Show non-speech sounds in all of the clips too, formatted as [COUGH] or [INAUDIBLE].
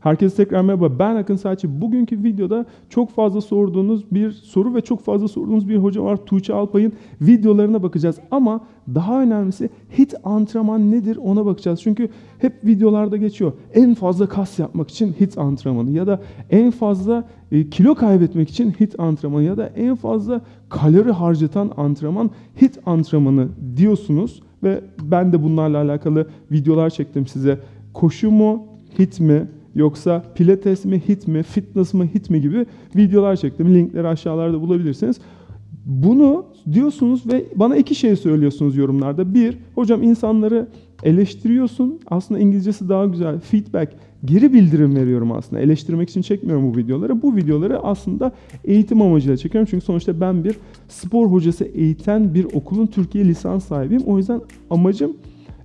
Herkese tekrar merhaba. Ben Akın Saçı. Bugünkü videoda çok fazla sorduğunuz bir soru ve çok fazla sorduğunuz bir hoca var. Tuğçe Alpay'ın videolarına bakacağız. Ama daha önemlisi hit antrenman nedir ona bakacağız. Çünkü hep videolarda geçiyor. En fazla kas yapmak için hit antrenmanı ya da en fazla e, kilo kaybetmek için hit antrenmanı ya da en fazla kalori harcatan antrenman hit antrenmanı diyorsunuz. Ve ben de bunlarla alakalı videolar çektim size. Koşu mu, hit mi, yoksa pilates mi, hit mi, fitness mı, hit mi gibi videolar çektim. Linkleri aşağılarda bulabilirsiniz. Bunu diyorsunuz ve bana iki şey söylüyorsunuz yorumlarda. Bir, hocam insanları eleştiriyorsun. Aslında İngilizcesi daha güzel. Feedback, geri bildirim veriyorum aslında. Eleştirmek için çekmiyorum bu videoları. Bu videoları aslında eğitim amacıyla çekiyorum. Çünkü sonuçta ben bir spor hocası eğiten bir okulun Türkiye lisans sahibiyim. O yüzden amacım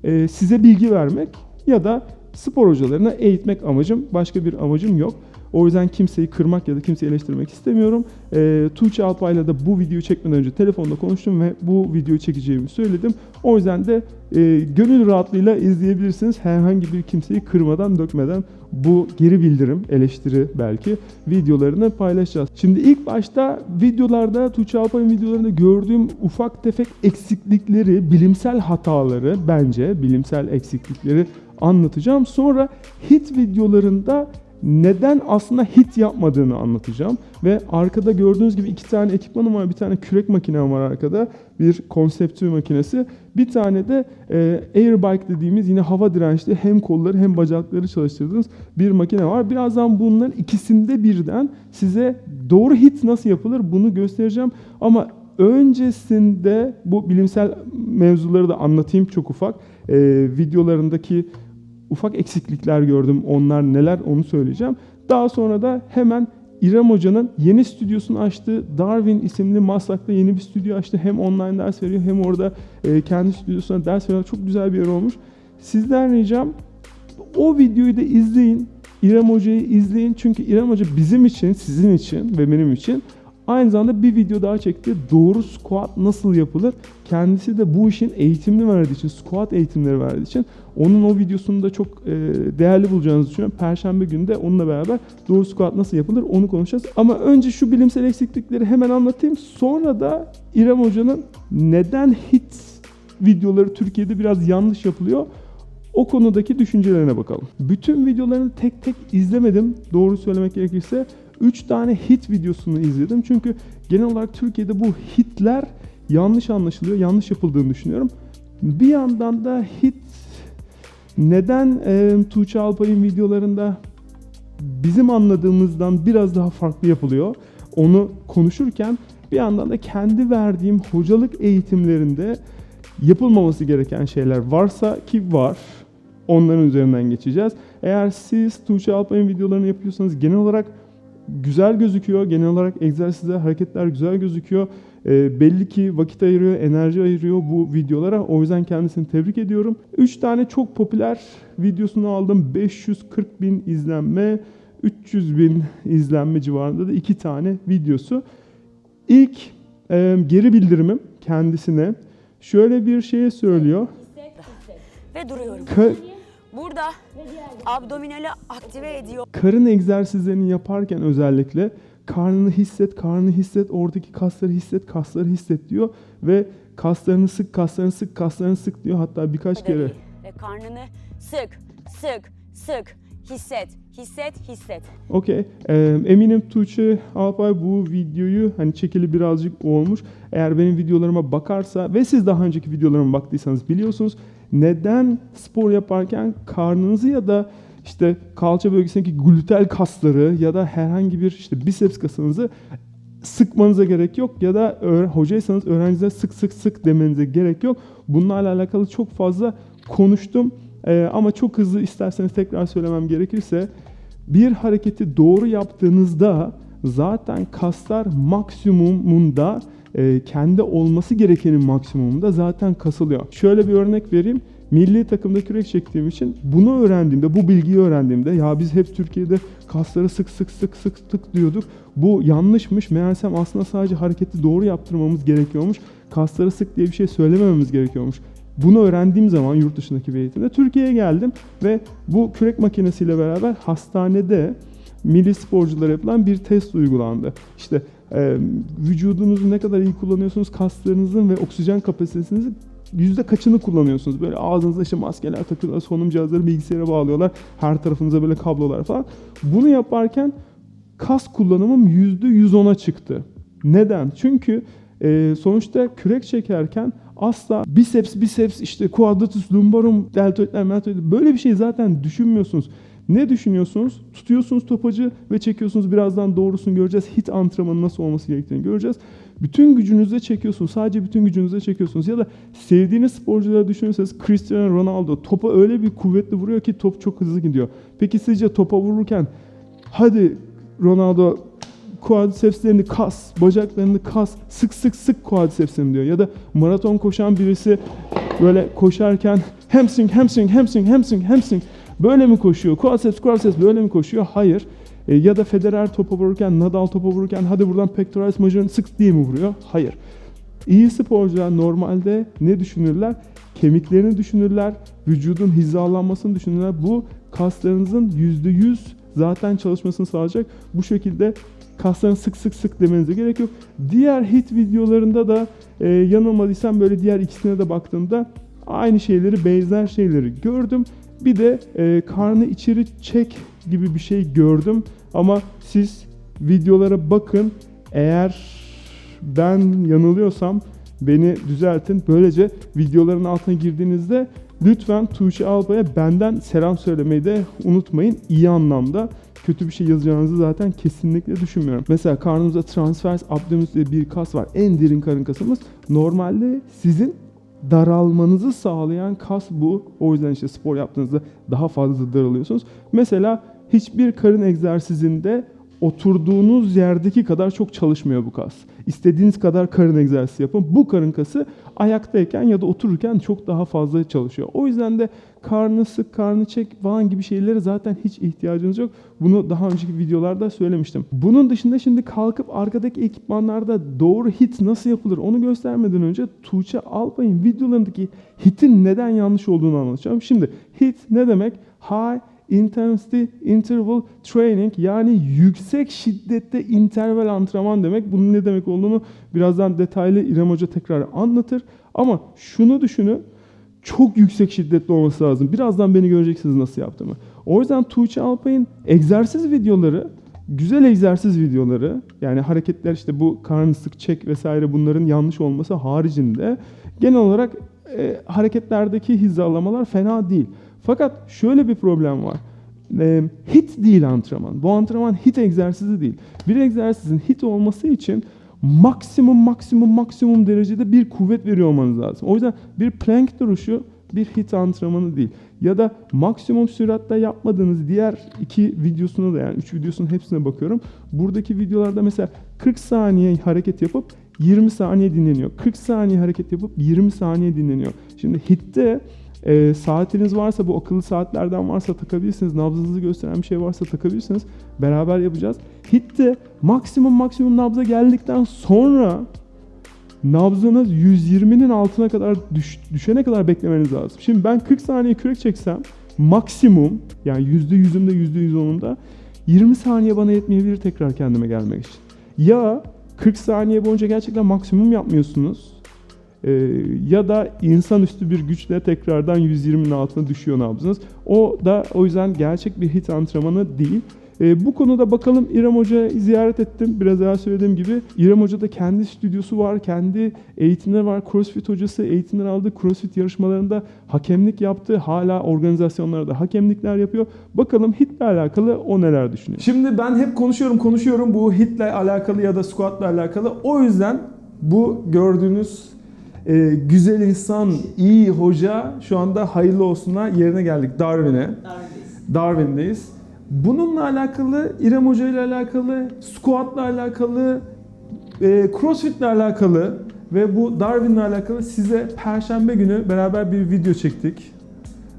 e, size bilgi vermek ya da spor hocalarına eğitmek amacım. Başka bir amacım yok. O yüzden kimseyi kırmak ya da kimseyi eleştirmek istemiyorum. E, Tuğçe Alpay'la da bu videoyu çekmeden önce telefonda konuştum ve bu videoyu çekeceğimi söyledim. O yüzden de e, gönül rahatlığıyla izleyebilirsiniz. Herhangi bir kimseyi kırmadan, dökmeden bu geri bildirim, eleştiri belki videolarını paylaşacağız. Şimdi ilk başta videolarda, Tuğçe Alpay'ın videolarında gördüğüm ufak tefek eksiklikleri, bilimsel hataları bence, bilimsel eksiklikleri anlatacağım. Sonra hit videolarında neden aslında hit yapmadığını anlatacağım. Ve arkada gördüğünüz gibi iki tane ekipmanım var. Bir tane kürek makinem var arkada. Bir konseptü makinesi. Bir tane de e, airbike dediğimiz yine hava dirençli hem kolları hem bacakları çalıştırdığınız bir makine var. Birazdan bunların ikisinde birden size doğru hit nasıl yapılır bunu göstereceğim. Ama öncesinde bu bilimsel mevzuları da anlatayım çok ufak. E, videolarındaki ufak eksiklikler gördüm. Onlar neler onu söyleyeceğim. Daha sonra da hemen İrem Hoca'nın yeni stüdyosunu açtı. Darwin isimli Maslak'ta yeni bir stüdyo açtı. Hem online ders veriyor hem orada e, kendi stüdyosuna ders veriyor. Çok güzel bir yer olmuş. Sizden ricam o videoyu da izleyin. İrem Hoca'yı izleyin. Çünkü İrem Hoca bizim için, sizin için ve benim için Aynı zamanda bir video daha çekti. Doğru squat nasıl yapılır? Kendisi de bu işin eğitimini verdiği için, squat eğitimleri verdiği için onun o videosunu da çok e, değerli bulacağınızı düşünüyorum. Perşembe günü de onunla beraber doğru squat nasıl yapılır onu konuşacağız. Ama önce şu bilimsel eksiklikleri hemen anlatayım. Sonra da İrem Hoca'nın neden hit videoları Türkiye'de biraz yanlış yapılıyor o konudaki düşüncelerine bakalım. Bütün videolarını tek tek izlemedim doğru söylemek gerekirse. 3 tane hit videosunu izledim. Çünkü genel olarak Türkiye'de bu hitler yanlış anlaşılıyor, yanlış yapıldığını düşünüyorum. Bir yandan da hit neden e, Tuğçe Alpay'ın videolarında bizim anladığımızdan biraz daha farklı yapılıyor? Onu konuşurken bir yandan da kendi verdiğim hocalık eğitimlerinde yapılmaması gereken şeyler varsa ki var. Onların üzerinden geçeceğiz. Eğer siz Tuğçe Alpay'ın videolarını yapıyorsanız genel olarak güzel gözüküyor. Genel olarak egzersizler, hareketler güzel gözüküyor. E, belli ki vakit ayırıyor, enerji ayırıyor bu videolara. O yüzden kendisini tebrik ediyorum. 3 tane çok popüler videosunu aldım. 540 bin izlenme, 300 bin izlenme civarında da 2 tane videosu. İlk e, geri bildirimim kendisine şöyle bir şey söylüyor. Ve duruyorum. Ka- Burada abdominali aktive ediyor. karın egzersizlerini yaparken özellikle karnını hisset, karnını hisset, oradaki kasları hisset, kasları hisset diyor ve kaslarını sık, kaslarını sık, kaslarını sık diyor hatta birkaç kere. Ve karnını sık, sık, sık, hisset, hisset, hisset. Okey. Ee, eminim Tuğçe Alpay bu videoyu hani çekili birazcık olmuş. Eğer benim videolarıma bakarsa ve siz daha önceki videolarıma baktıysanız biliyorsunuz neden spor yaparken karnınızı ya da işte kalça bölgesindeki glutel kasları ya da herhangi bir işte biceps kasınızı sıkmanıza gerek yok ya da hocaysanız öğrencinize sık sık sık demenize gerek yok. Bunlarla alakalı çok fazla konuştum Ee, ama çok hızlı isterseniz tekrar söylemem gerekirse bir hareketi doğru yaptığınızda zaten kaslar maksimumunda e, kendi olması gerekenin maksimumunda zaten kasılıyor. Şöyle bir örnek vereyim. Milli takımda kürek çektiğim için bunu öğrendiğimde, bu bilgiyi öğrendiğimde ya biz hep Türkiye'de kasları sık sık sık sık sık diyorduk. Bu yanlışmış. Meğersem aslında sadece hareketi doğru yaptırmamız gerekiyormuş. Kasları sık diye bir şey söylemememiz gerekiyormuş. Bunu öğrendiğim zaman yurt dışındaki bir eğitimde Türkiye'ye geldim ve bu kürek makinesiyle beraber hastanede milli sporculara yapılan bir test uygulandı. İşte e, vücudunuzu ne kadar iyi kullanıyorsunuz, kaslarınızın ve oksijen kapasitesinizi yüzde kaçını kullanıyorsunuz? Böyle ağzınıza işte maskeler takıyorlar, solunum cihazları bilgisayara bağlıyorlar, her tarafınıza böyle kablolar falan. Bunu yaparken kas kullanımım yüzde 110'a çıktı. Neden? Çünkü e, sonuçta kürek çekerken asla biceps, biceps, işte quadratus lumbarum, deltoidler, meltoidler böyle bir şey zaten düşünmüyorsunuz. Ne düşünüyorsunuz? Tutuyorsunuz topacı ve çekiyorsunuz. Birazdan doğrusunu göreceğiz. Hit antrenmanı nasıl olması gerektiğini göreceğiz. Bütün gücünüzle çekiyorsunuz. Sadece bütün gücünüzle çekiyorsunuz. Ya da sevdiğiniz sporcuları düşünürseniz Cristiano Ronaldo topa öyle bir kuvvetli vuruyor ki top çok hızlı gidiyor. Peki sizce topa vururken hadi Ronaldo quadricepslerini kas, bacaklarını kas, sık sık sık quadricepslerini diyor. Ya da maraton koşan birisi böyle koşarken hamstring, hamstring, hamstring, hamstring, hamstring böyle mi koşuyor? Quadriceps, quadriceps böyle mi koşuyor? Hayır. E, ya da Federer topa vururken, Nadal topa vururken hadi buradan pectoralis majorum sık diye mi vuruyor? Hayır. İyi sporcular normalde ne düşünürler? Kemiklerini düşünürler, vücudun hizalanmasını düşünürler. Bu kaslarınızın %100 zaten çalışmasını sağlayacak. Bu şekilde kaslarını sık sık sık demenize gerek yok. Diğer hit videolarında da e, yanılmadıysam böyle diğer ikisine de baktığımda aynı şeyleri, benzer şeyleri gördüm. Bir de e, karnı içeri çek gibi bir şey gördüm. Ama siz videolara bakın. Eğer ben yanılıyorsam beni düzeltin. Böylece videoların altına girdiğinizde lütfen Tuğçe Albay'a benden selam söylemeyi de unutmayın. İyi anlamda kötü bir şey yazacağınızı zaten kesinlikle düşünmüyorum. Mesela karnımızda transvers abdominis diye bir kas var. En derin karın kasımız. Normalde sizin daralmanızı sağlayan kas bu. O yüzden işte spor yaptığınızda daha fazla daralıyorsunuz. Mesela hiçbir karın egzersizinde oturduğunuz yerdeki kadar çok çalışmıyor bu kas. İstediğiniz kadar karın egzersizi yapın. Bu karın kası ayaktayken ya da otururken çok daha fazla çalışıyor. O yüzden de karnı sık, karnı çek falan gibi şeylere zaten hiç ihtiyacınız yok. Bunu daha önceki videolarda söylemiştim. Bunun dışında şimdi kalkıp arkadaki ekipmanlarda doğru hit nasıl yapılır onu göstermeden önce Tuğçe Alpay'ın videolarındaki hitin neden yanlış olduğunu anlatacağım. Şimdi hit ne demek? High Intensity Interval Training yani yüksek şiddette interval antrenman demek. Bunun ne demek olduğunu birazdan detaylı İrem Hoca tekrar anlatır. Ama şunu düşünün çok yüksek şiddetli olması lazım. Birazdan beni göreceksiniz nasıl yaptığımı. O yüzden Tuğçe Alpay'ın egzersiz videoları, güzel egzersiz videoları yani hareketler işte bu karnı sık çek vesaire bunların yanlış olması haricinde genel olarak e, hareketlerdeki hizalamalar fena değil. Fakat şöyle bir problem var. E, hit değil antrenman. Bu antrenman hit egzersizi değil. Bir egzersizin hit olması için maksimum maksimum maksimum derecede bir kuvvet veriyor olmanız lazım. O yüzden bir plank duruşu bir hit antrenmanı değil. Ya da maksimum süratte yapmadığınız diğer iki videosuna da yani üç videosunun hepsine bakıyorum. Buradaki videolarda mesela 40 saniye hareket yapıp 20 saniye dinleniyor. 40 saniye hareket yapıp 20 saniye dinleniyor. Şimdi hitte e, saatiniz varsa bu akıllı saatlerden varsa takabilirsiniz. Nabzınızı gösteren bir şey varsa takabilirsiniz. Beraber yapacağız. Hitte maksimum maksimum nabza geldikten sonra nabzınız 120'nin altına kadar düş- düşene kadar beklemeniz lazım. Şimdi ben 40 saniye kürek çeksem maksimum yani %100'ümde %110'umda 20 saniye bana yetmeyebilir tekrar kendime gelmek için. Ya 40 saniye boyunca gerçekten maksimum yapmıyorsunuz ya da insanüstü bir güçle tekrardan 120'nin altına düşüyor nabzınız. O da o yüzden gerçek bir hit antrenmanı değil. Ee, bu konuda bakalım İrem Hoca'yı ziyaret ettim. Biraz daha söylediğim gibi İrem Hoca'da kendi stüdyosu var, kendi eğitimleri var. CrossFit hocası eğitimler aldı. CrossFit yarışmalarında hakemlik yaptı. Hala organizasyonlarda hakemlikler yapıyor. Bakalım hitle alakalı o neler düşünüyor. Şimdi ben hep konuşuyorum konuşuyorum bu hitle alakalı ya da squatla alakalı. O yüzden bu gördüğünüz e, güzel insan, iyi hoca şu anda hayırlı olsuna yerine geldik Darwin'e. Darwin'deyiz. Bununla alakalı, İrem Hoca ile alakalı, squatla alakalı, e, crossfit'le alakalı ve bu Darwin'le alakalı size perşembe günü beraber bir video çektik.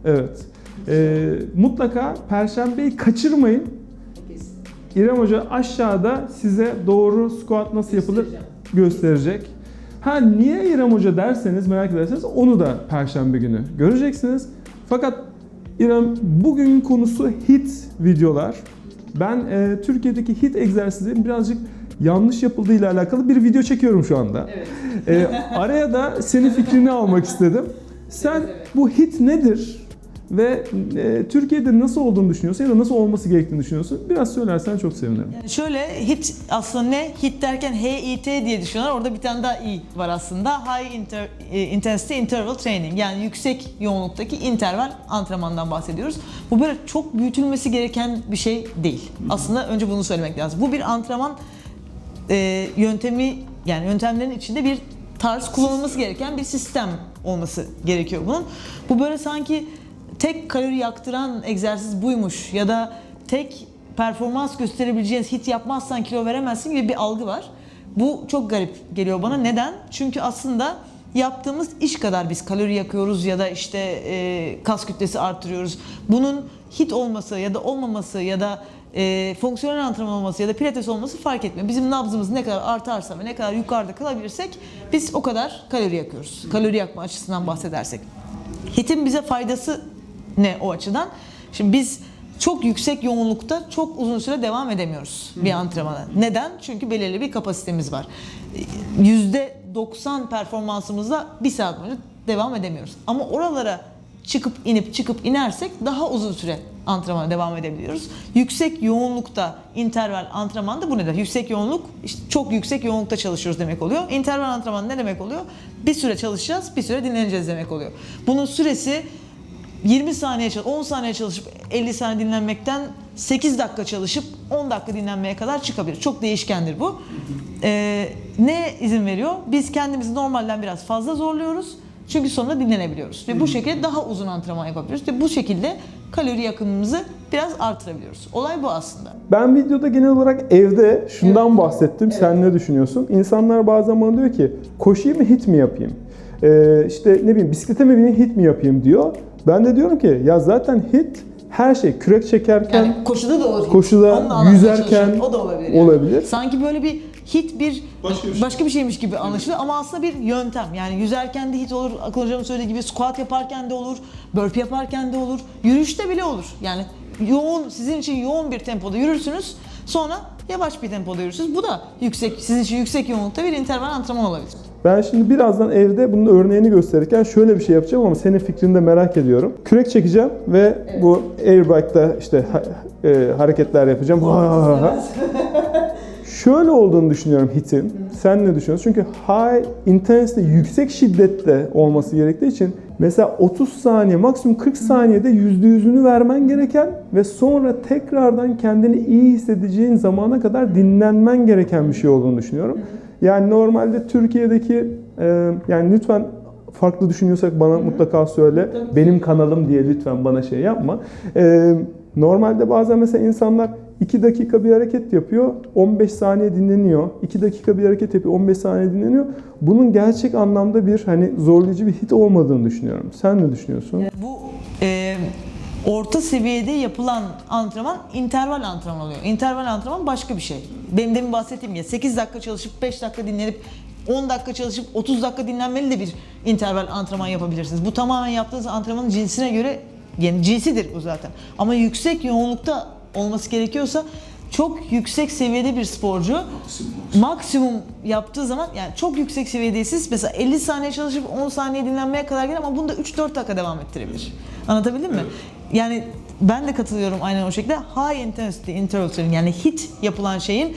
Evet. E, mutlaka perşembeyi kaçırmayın. İrem Hoca aşağıda size doğru squat nasıl yapılır gösterecek. Ha niye İrem Hoca derseniz merak ederseniz onu da Perşembe günü göreceksiniz. Fakat İrem bugün konusu hit videolar. Ben e, Türkiye'deki hit egzersizlerin birazcık yanlış yapıldığıyla alakalı bir video çekiyorum şu anda. E, araya da senin fikrini almak istedim. [LAUGHS] Sen bu hit nedir? Ve e, Türkiye'de nasıl olduğunu düşünüyorsun ya da nasıl olması gerektiğini düşünüyorsun? Biraz söylersen çok sevinirim. Yani şöyle hit aslında ne? Hit derken HIT diye düşünüyorlar. Orada bir tane daha I var aslında. High inter, e, Intensity Interval Training. Yani yüksek yoğunluktaki interval antrenmandan bahsediyoruz. Bu böyle çok büyütülmesi gereken bir şey değil. Aslında önce bunu söylemek lazım. Bu bir antrenman e, yöntemi yani yöntemlerin içinde bir tarz kullanılması gereken bir sistem olması gerekiyor bunun. Bu böyle sanki tek kalori yaktıran egzersiz buymuş ya da tek performans gösterebileceğin hit yapmazsan kilo veremezsin gibi bir algı var. Bu çok garip geliyor bana. Neden? Çünkü aslında yaptığımız iş kadar biz kalori yakıyoruz ya da işte e, kas kütlesi artırıyoruz. Bunun hit olması ya da olmaması ya da e, fonksiyonel antrenman olması ya da pilates olması fark etmiyor. Bizim nabzımız ne kadar artarsa ve ne kadar yukarıda kalabilirsek biz o kadar kalori yakıyoruz. Kalori yakma açısından bahsedersek. HIIT'in bize faydası ne o açıdan? Şimdi biz çok yüksek yoğunlukta çok uzun süre devam edemiyoruz bir antrenmana. Neden? Çünkü belirli bir kapasitemiz var. %90 performansımızla bir saat boyunca devam edemiyoruz. Ama oralara çıkıp inip çıkıp inersek daha uzun süre antrenmana devam edebiliyoruz. Yüksek yoğunlukta interval antrenmanda bu nedir? Yüksek yoğunluk işte çok yüksek yoğunlukta çalışıyoruz demek oluyor. İnterval antrenman ne demek oluyor? Bir süre çalışacağız, bir süre dinleneceğiz demek oluyor. Bunun süresi 20 saniye çalış, 10 saniye çalışıp 50 saniye dinlenmekten 8 dakika çalışıp 10 dakika dinlenmeye kadar çıkabilir. Çok değişkendir bu. Ee, ne izin veriyor? Biz kendimizi normalden biraz fazla zorluyoruz. Çünkü sonra dinlenebiliyoruz. Ve bu şekilde daha uzun antrenman yapabiliyoruz. Ve bu şekilde kalori yakımımızı biraz artırabiliyoruz. Olay bu aslında. Ben videoda genel olarak evde şundan bahsettim. Sen ne düşünüyorsun? İnsanlar bazen bana diyor ki koşayım mı hit mi yapayım? Ee, işte ne bileyim bisiklete mi bineyim hit mi yapayım diyor. Ben de diyorum ki ya zaten hit her şey kürek çekerken Yani koşuda da olur. Koşuda, yüzerken o da olabilir. yani. olabilir. Sanki böyle bir hit bir başka bir, şeymiş gibi anlaşılıyor ama aslında bir yöntem. Yani yüzerken de hit olur, Akın hocamın söylediği gibi squat yaparken de olur, burpee yaparken de olur, yürüyüşte bile olur. Yani yoğun, sizin için yoğun bir tempoda yürürsünüz. Sonra yavaş bir tempoda yürürsünüz. Bu da yüksek, sizin için yüksek yoğunlukta bir interval antrenman olabilir. Ben şimdi birazdan evde bunun örneğini gösterirken şöyle bir şey yapacağım ama senin fikrini de merak ediyorum. Kürek çekeceğim ve bu airbike'da işte ha- e, hareketler yapacağım. [LAUGHS] Şöyle olduğunu düşünüyorum hitin. Sen ne düşünüyorsun? Çünkü high intensity yüksek şiddette olması gerektiği için mesela 30 saniye maksimum 40 saniyede %100'ünü vermen gereken ve sonra tekrardan kendini iyi hissedeceğin zamana kadar dinlenmen gereken bir şey olduğunu düşünüyorum. Yani normalde Türkiye'deki e, yani lütfen farklı düşünüyorsak bana mutlaka söyle. Benim kanalım diye lütfen bana şey yapma. E, normalde bazen mesela insanlar 2 dakika bir hareket yapıyor, 15 saniye dinleniyor. 2 dakika bir hareket yapıyor, 15 saniye dinleniyor. Bunun gerçek anlamda bir hani zorlayıcı bir hit olmadığını düşünüyorum. Sen ne düşünüyorsun? Bu e, orta seviyede yapılan antrenman interval antrenman oluyor. İnterval antrenman başka bir şey. Benim demin bahsettiğim gibi 8 dakika çalışıp 5 dakika dinlenip 10 dakika çalışıp 30 dakika dinlenmeli de bir interval antrenman yapabilirsiniz. Bu tamamen yaptığınız antrenmanın cinsine göre yani cinsidir bu zaten. Ama yüksek yoğunlukta olması gerekiyorsa çok yüksek seviyede bir sporcu maksimum yaptığı zaman yani çok yüksek seviyedeyseniz mesela 50 saniye çalışıp 10 saniye dinlenmeye kadar gelir ama bunu da 3-4 dakika devam ettirebilir. Anlatabildim mi? Yani ben de katılıyorum aynen o şekilde. High intensity interval training yani HIIT yapılan şeyin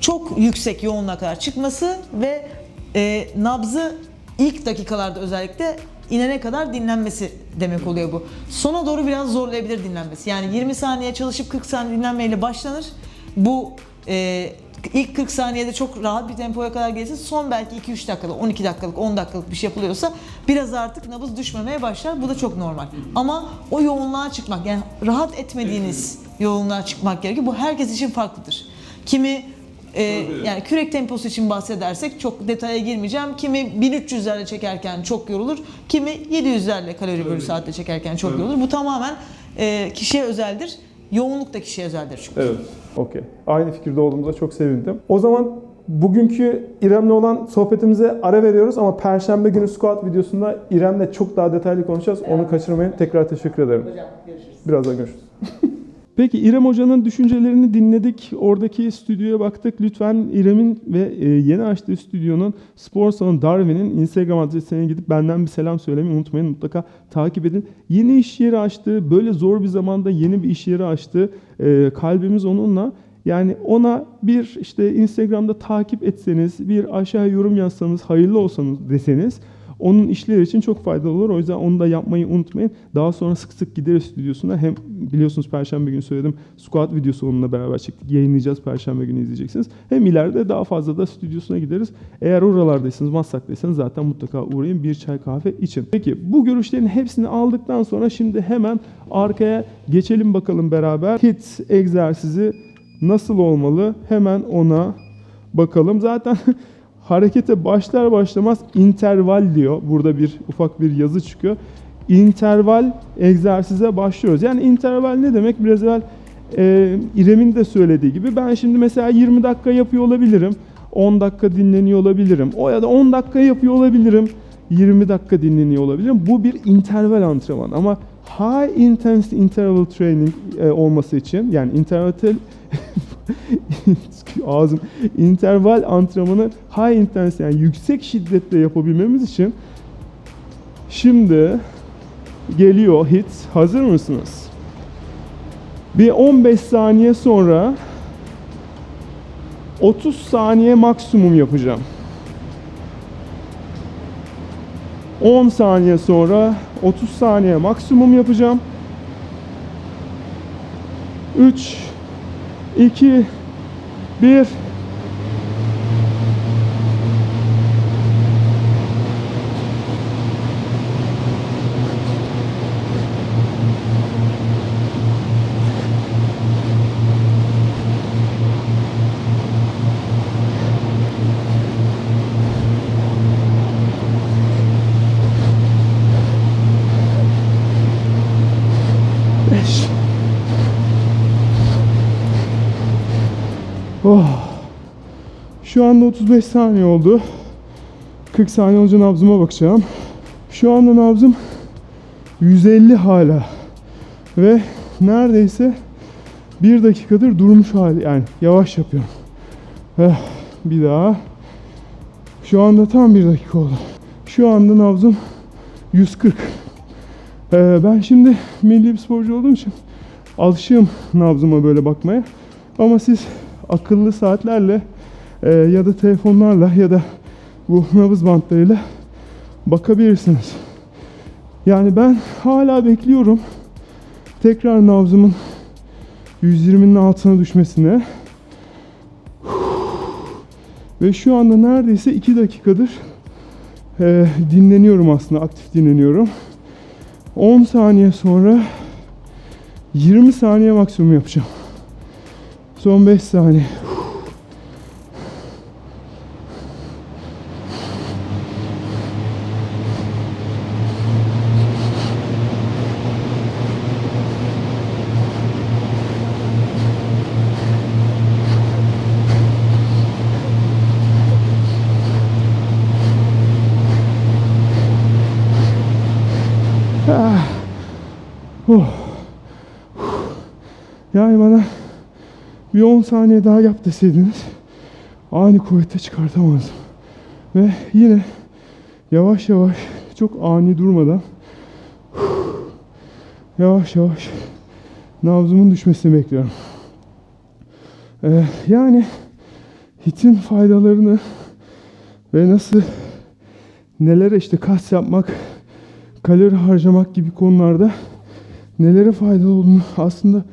çok yüksek yoğunluğa kadar çıkması ve e, nabzı ilk dakikalarda özellikle inene kadar dinlenmesi demek oluyor bu. Sona doğru biraz zorlayabilir dinlenmesi. Yani 20 saniye çalışıp 40 saniye dinlenmeyle başlanır. Bu e, ilk 40 saniyede çok rahat bir tempoya kadar gelirse son belki 2-3 dakikalık, 12 dakikalık, 10 dakikalık bir şey yapılıyorsa biraz artık nabız düşmemeye başlar. Bu da çok normal. Ama o yoğunluğa çıkmak yani rahat etmediğiniz yoğunluğa çıkmak gerekiyor. Bu herkes için farklıdır. Kimi e, yani kürek temposu için bahsedersek çok detaya girmeyeceğim. Kimi 1300'lerle çekerken çok yorulur. Kimi 700'lerle kalori bölü saatte çekerken çok yorulur. Bu tamamen e, kişiye özeldir. Yoğunluk da kişiye özeldir çünkü. Evet. Okey. Aynı fikirde olduğumuza çok sevindim. O zaman Bugünkü İrem'le olan sohbetimize ara veriyoruz ama Perşembe günü squat videosunda İrem'le çok daha detaylı konuşacağız. Onu kaçırmayın. Tekrar teşekkür ederim. Hocam görüşürüz. Birazdan görüşürüz. [LAUGHS] Peki İrem Hoca'nın düşüncelerini dinledik. Oradaki stüdyoya baktık. Lütfen İrem'in ve e, yeni açtığı stüdyonun spor salonu Darwin'in Instagram adresine gidip benden bir selam söylemeyi unutmayın. Mutlaka takip edin. Yeni iş yeri açtı. Böyle zor bir zamanda yeni bir iş yeri açtı. E, kalbimiz onunla. Yani ona bir işte Instagram'da takip etseniz, bir aşağı yorum yazsanız, hayırlı olsanız deseniz onun işleri için çok faydalı olur. O yüzden onu da yapmayı unutmayın. Daha sonra sık sık gideriz stüdyosuna. Hem biliyorsunuz Perşembe günü söyledim. Squat videosu onunla beraber çektik. Yayınlayacağız. Perşembe günü izleyeceksiniz. Hem ileride daha fazla da stüdyosuna gideriz. Eğer oralardaysanız, Maslak'taysanız zaten mutlaka uğrayın. Bir çay kahve için. Peki bu görüşlerin hepsini aldıktan sonra şimdi hemen arkaya geçelim bakalım beraber. Hit egzersizi nasıl olmalı? Hemen ona bakalım. Zaten [LAUGHS] harekete başlar başlamaz interval diyor. Burada bir ufak bir yazı çıkıyor. İnterval egzersize başlıyoruz. Yani interval ne demek? Biraz evvel e, İrem'in de söylediği gibi ben şimdi mesela 20 dakika yapıyor olabilirim. 10 dakika dinleniyor olabilirim. O ya da 10 dakika yapıyor olabilirim. 20 dakika dinleniyor olabilirim. Bu bir interval antrenman ama high intensity interval training e, olması için yani interval ağzım interval antrenmanı high intensity yani yüksek şiddetle yapabilmemiz için şimdi geliyor hit. Hazır mısınız? Bir 15 saniye sonra 30 saniye maksimum yapacağım. 10 saniye sonra 30 saniye maksimum yapacağım. 3 2 1 5 Oh. Şu anda 35 saniye oldu. 40 saniye olunca nabzıma bakacağım. Şu anda nabzım 150 hala. Ve neredeyse bir dakikadır durmuş hali. Yani yavaş yapıyorum. Eh, bir daha. Şu anda tam bir dakika oldu. Şu anda nabzım 140. Ee, ben şimdi milli bir sporcu olduğum için alışığım nabzıma böyle bakmaya. Ama siz akıllı saatlerle e, ya da telefonlarla ya da bu nabız bantlarıyla bakabilirsiniz. Yani ben hala bekliyorum tekrar nabzımın 120'nin altına düşmesine. Ve şu anda neredeyse 2 dakikadır e, dinleniyorum aslında aktif dinleniyorum. 10 saniye sonra 20 saniye maksimum yapacağım. Son 5 saniye. Ah. Oh. Yani bana bir 10 saniye daha yap deseydiniz aynı kuvvete çıkartamazdım. Ve yine yavaş yavaş çok ani durmadan yavaş yavaş nabzımın düşmesini bekliyorum. Ee, yani hitin faydalarını ve nasıl nelere işte kas yapmak, kalori harcamak gibi konularda nelere faydalı olduğunu aslında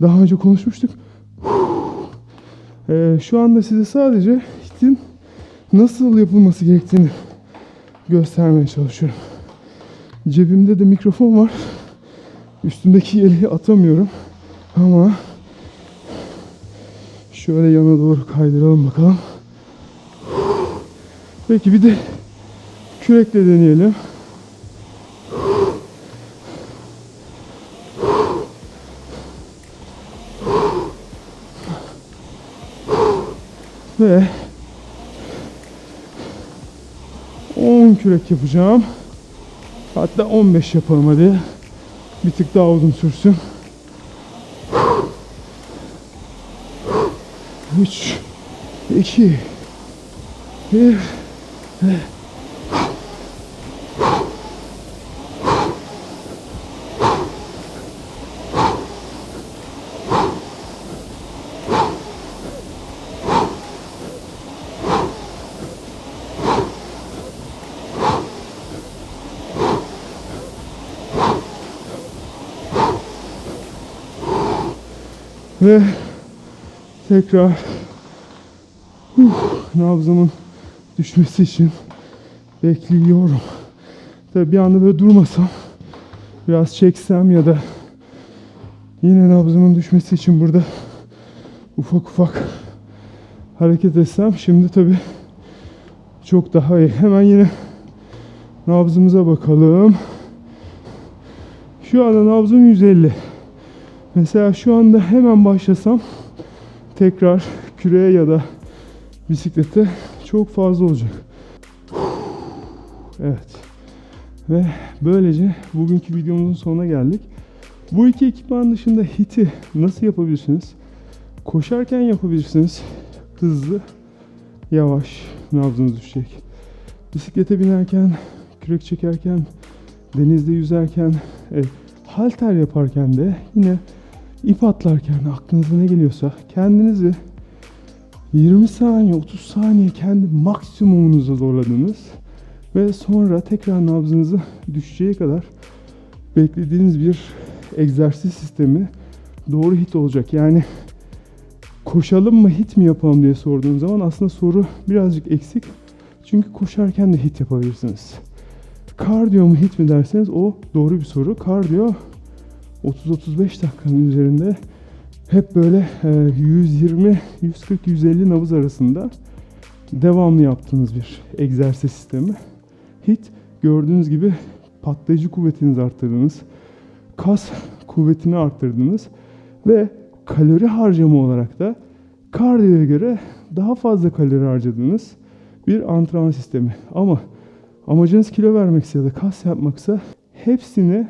daha önce konuşmuştuk. Ee, şu anda size sadece hitin nasıl yapılması gerektiğini göstermeye çalışıyorum. Cebimde de mikrofon var. Üstümdeki yeleği atamıyorum. Ama şöyle yana doğru kaydıralım bakalım. Peki bir de kürekle deneyelim. Ve 10 kürek yapacağım. Hatta 15 yapalım hadi. Bir tık daha uzun sürsün. 3 2 1 Ve tekrar uf, nabzımın düşmesi için bekliyorum. Tabii bir anda böyle durmasam biraz çeksem ya da yine nabzımın düşmesi için burada ufak ufak hareket etsem şimdi tabii çok daha iyi. Hemen yine nabzımıza bakalım. Şu anda nabzım 150. Mesela şu anda hemen başlasam tekrar küreye ya da bisiklete çok fazla olacak. Evet. Ve böylece bugünkü videomuzun sonuna geldik. Bu iki ekipman dışında hiti nasıl yapabilirsiniz? Koşarken yapabilirsiniz. Hızlı, yavaş nabzınız düşecek. Bisiklete binerken, kürek çekerken, denizde yüzerken, e, halter yaparken de yine ip atlarken aklınıza ne geliyorsa kendinizi 20 saniye 30 saniye kendi maksimumunuza zorladınız ve sonra tekrar nabzınızı düşeceği kadar beklediğiniz bir egzersiz sistemi doğru hit olacak. Yani koşalım mı hit mi yapalım diye sorduğun zaman aslında soru birazcık eksik. Çünkü koşarken de hit yapabilirsiniz. Kardiyo mu hit mi derseniz o doğru bir soru. Kardiyo 30-35 dakikanın üzerinde hep böyle e, 120, 140, 150 nabız arasında devamlı yaptığınız bir egzersiz sistemi. HIT gördüğünüz gibi patlayıcı kuvvetinizi arttırdınız. Kas kuvvetini arttırdınız ve kalori harcama olarak da kardiyoya göre daha fazla kalori harcadığınız bir antrenman sistemi. Ama amacınız kilo vermekse ya da kas yapmaksa hepsini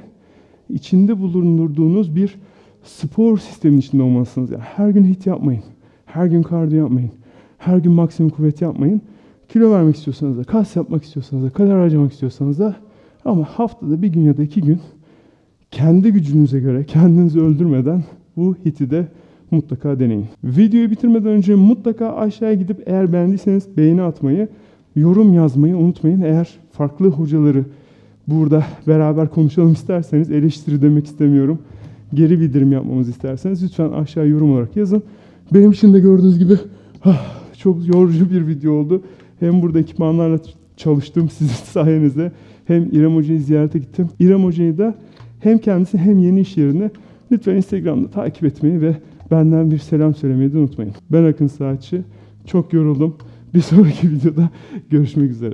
içinde bulundurduğunuz bir spor sistemin içinde olmalısınız. Yani her gün hit yapmayın. Her gün kardiyo yapmayın. Her gün maksimum kuvvet yapmayın. Kilo vermek istiyorsanız da, kas yapmak istiyorsanız da, kalori harcamak istiyorsanız da ama haftada bir gün ya da iki gün kendi gücünüze göre kendinizi öldürmeden bu hiti de mutlaka deneyin. Videoyu bitirmeden önce mutlaka aşağıya gidip eğer beğendiyseniz beğeni atmayı, yorum yazmayı unutmayın. Eğer farklı hocaları burada beraber konuşalım isterseniz eleştiri demek istemiyorum. Geri bildirim yapmamızı isterseniz lütfen aşağı yorum olarak yazın. Benim için de gördüğünüz gibi ah, çok yorucu bir video oldu. Hem burada ekipmanlarla çalıştım [LAUGHS] sizin sayenizde. Hem İrem Hoca'yı ziyarete gittim. İrem Hoca'yı da hem kendisi hem yeni iş yerine lütfen Instagram'da takip etmeyi ve benden bir selam söylemeyi de unutmayın. Ben Akın Saatçi. Çok yoruldum. Bir sonraki [LAUGHS] videoda görüşmek üzere.